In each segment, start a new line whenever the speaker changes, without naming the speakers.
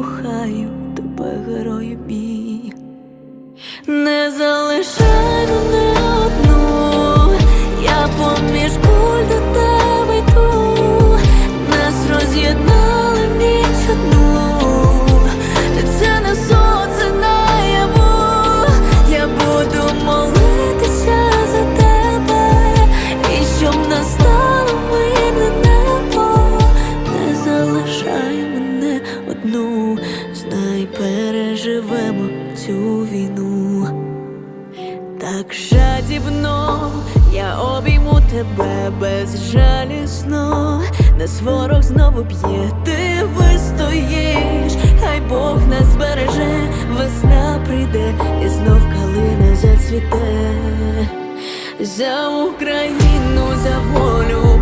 кохаю тебе, герою мій. Не залишай мене одну, знай, переживемо цю війну. Так жадібно я обійму тебе безжалісно, нас ворог знову б'є, ти вистоїш, хай Бог нас береже, весна прийде і знов калина зацвіте. За Україну, за волю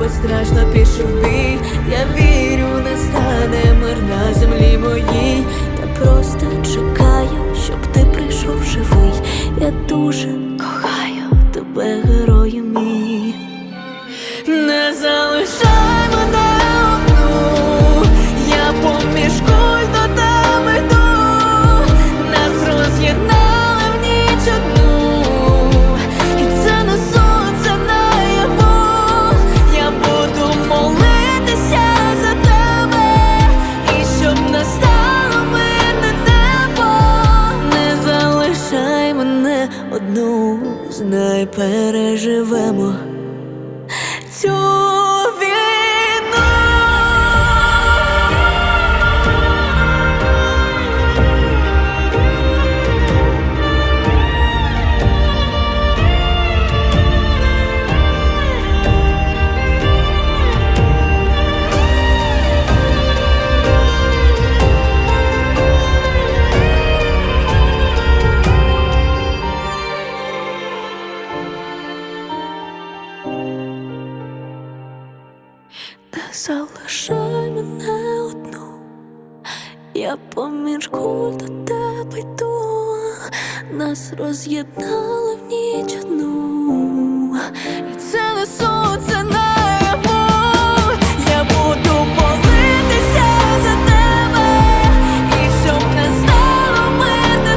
безстрашно пішов бій. Я вірю, не стане мир на землі моїй. Я просто чекаю, щоб ти прийшов живий. Я дуже кохаю тебе, герою мій. Не залишай переживемо. Цю залишай мене одну, я помірку до тебе йду, нас роз'єднали в ніч одну. І це не сонце це наяву, я буду молитися за тебе, і щоб не стало мене